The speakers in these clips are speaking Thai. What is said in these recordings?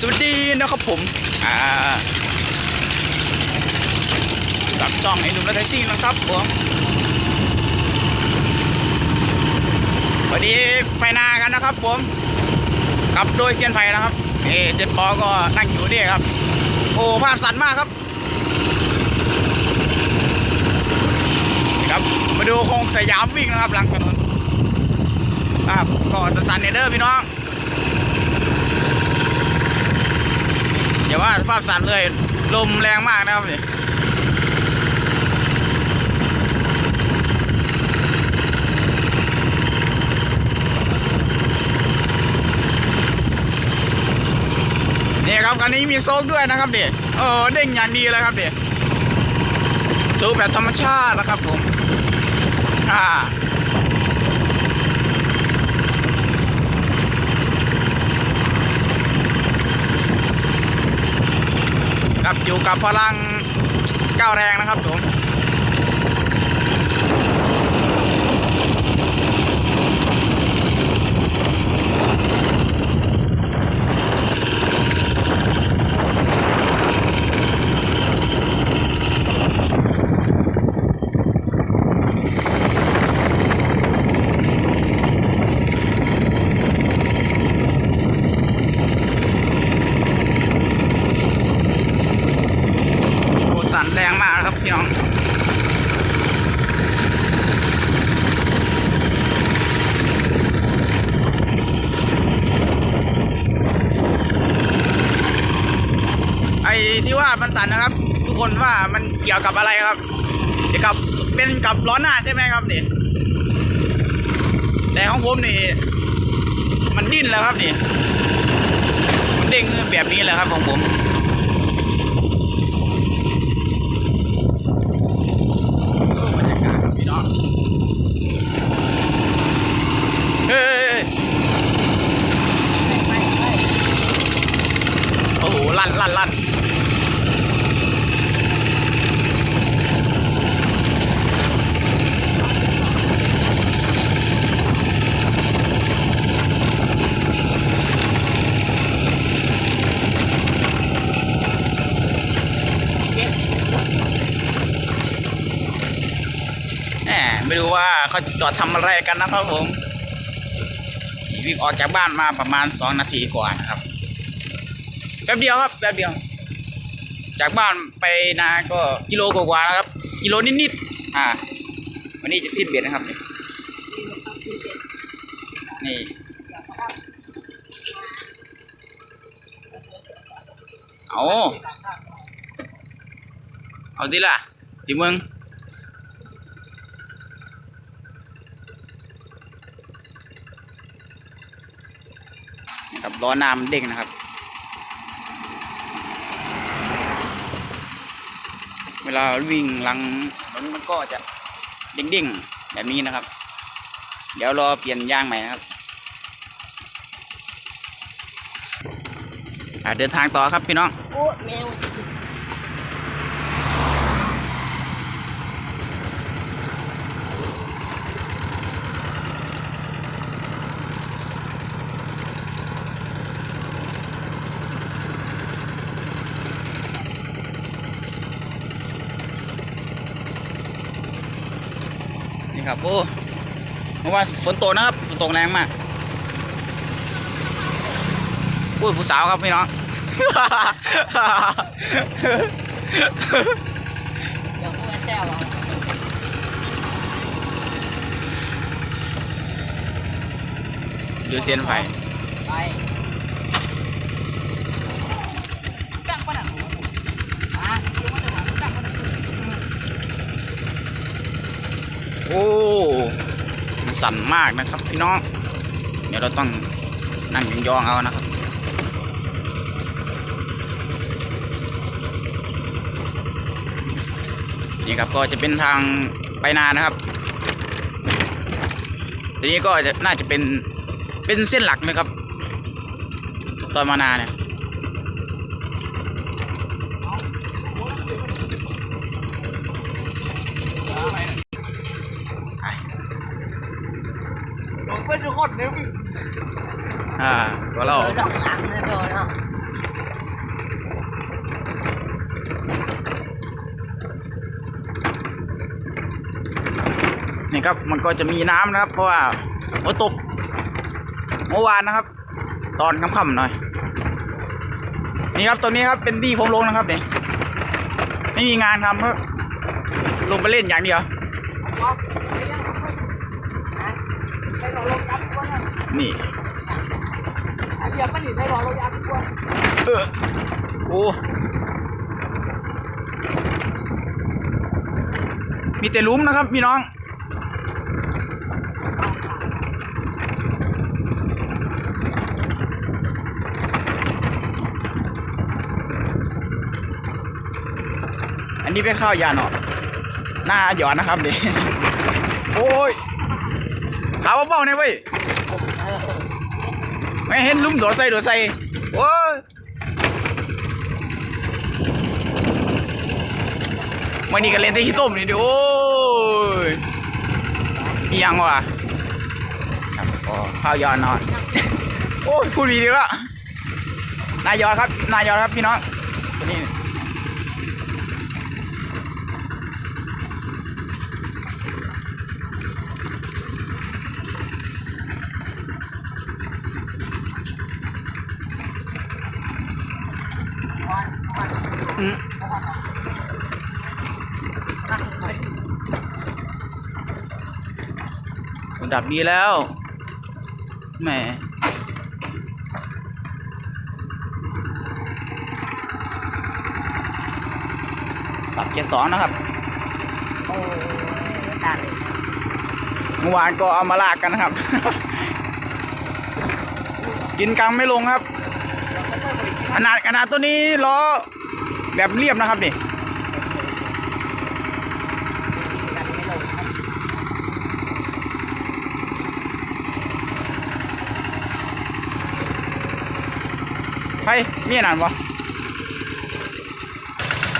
สวัสดีนะครับผม อ่ากับช่องไอ้หนุ่มและไทซิ่นะครับผมสวัสดีไฟนากันนะครับผมกับโดยเซียนไฟนะครับเอเจ็ดปอก็นั่งอยู่นี่ครับ โอ้ภาพสั่นมากครับนะครับ มาดูโคงสยามวิ่งนะครับหลังถนนภาพก็จะสั่นเนเดอร์พี่น้อง อย่าว่าภาพสั่นเลย ลมแรงมากนะครับนี่นี่ครับคันนี้มีโซกด้วยนะครับดิเออเด้งอย่างดีเลยครับดิโซกแบบธรรมชาตินะครับผมอ่า ครับอยู่กับพลังก้าวแรงนะครับผมโอ้สั่นแรงมากนะครับพี่น้อง ไอ้ที่ว่า มันสั่นนะครับ ทุกคนว่ามันเกี่ยวกับอะไรครับเกี่ยวกับเป็นกับล้อหน้าใช่ไหมครับนี่แต่ของผมนี่ มันดิ้นแล้วครับนี่มันเด้งแบบนี้แหละครับของผม บรรยากาศครับพี่น้องเฮ้ยโอ้โห ลั่นลั่นลั่นแหมไม่รู้ว่า เขาจะจอดทำอะไรกันนะครับผม วิ่งออกจากบ้านมาประมาณสองนาทีกว่านะครับ แป๊บเดียวครับ แป๊บเดียว จากบ้านไปนาก็กิโลกว่าๆนะครับ กิโลนิดๆอ่า วันนี้จะสิ้นเบ็ดนะครับ นี่เอาเอาดิล่ะ สิมึง ครับล้อหน้ามเด้งนะครับ เวลาวิ่งหลังมันมันก็จะเด้งๆแบบนี้นะครับ เดี๋ยวรอเปลี่ยนยางใหม่นะครับเดินทางต่อครับพี่น้องโอ้แมว นี่ ครับโอ้เมื่อวานฝนตกนะครับฝนตกแรงมากอุ้ยผู้สาวครับพี่น้องเดี๋ยวก็มาแซวเราดูเซียนไฟไปจักปะหนังอะเดี๋ยวมันจะถามจักปะหนัง โอ้มัน สั่นมากนะครับพี่น้อง เดี๋ยวเราต้องนั่งยองๆเอานะครับนี่ครับก็จะเป็นทางไปนานะครับ ทีนี้ก็จะน่าจะเป็นเป็นเส้นหลักไหมครับตอนมานาเนี่ย อ่าตัวเราออกนี่ครับมันก็จะมีน้ำนะครับ เพราะว่าโอตกเมื่อวานนะครับ ตอนค่ำๆหน่อย นี่ครับตัวนี้ครับเป็นที่ผมลงนะครับเนี่ยไม่มีงานทำครับลงไปเล่นอย่างเดียวนี่ เอาไปยังนะใส่รอลงยับกวนนะนี่อันเดียวมันนี่ใส่รอลงยับกวนเออโอ้มีแต่ลุ้มนะครับพี่น้องอันนี้เป็นข้าวยาเนาะหน้าหยอนนะครับเด็กโอ้ยขาเบาๆเนี่ยเว้ย ไม่เห็นลุมโดดใส่โดดใส่โอ้ยวันนี้ก็เล่นแต่ขี้ต้มนี่ดิโอ้ยยังวะก็ข้าวยอนนอนโอ้ยพูดดีดีละนายยอนครับ นายยอนครับพี่น้องตัวนี้ ระดับดีแล้ว แหมตับเจ็ดสองนะครับ โอ้ยตาเลยเมื่อวานก็เอามาลากกันนะครับ กินกลางไม่ลงครับ ขนาดขนาดตัวนี้ล้อ แบบเรียบนะครับนี่ใครมีนนั้นปะ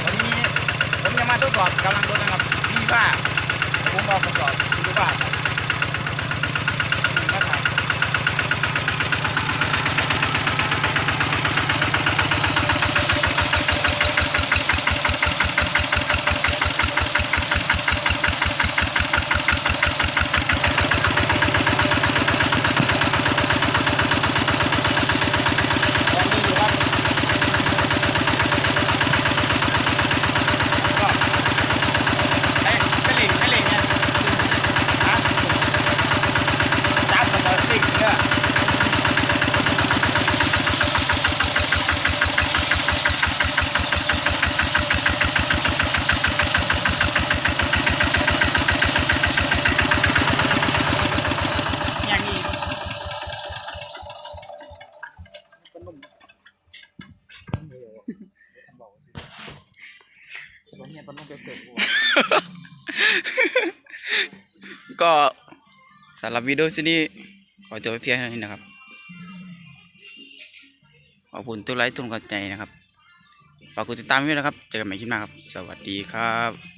วันนี้ผมจะมาทดสอบกำลังรถนะครับมีบ้าผมบอกทดสอบดูบ้าครับนี่นะครับลองดูอยู่ครับก็เอ๊ะเป็นเหล็กเป็นเหล็กเนี่ยฮะจับกับมอสิกเนี่ย อย่างนี้ วันนี้มันต้องเสริม ก็สำหรับวิดีโอนี้ขอจบไปเพียงเท่านี้นะครับ ขอบคุณทุกไลค์ทุกกำลังใจนะครับฝากกดติดตามด้วยนะครับ เจอกันใหม่คลิปหน้าครับ สวัสดีครับ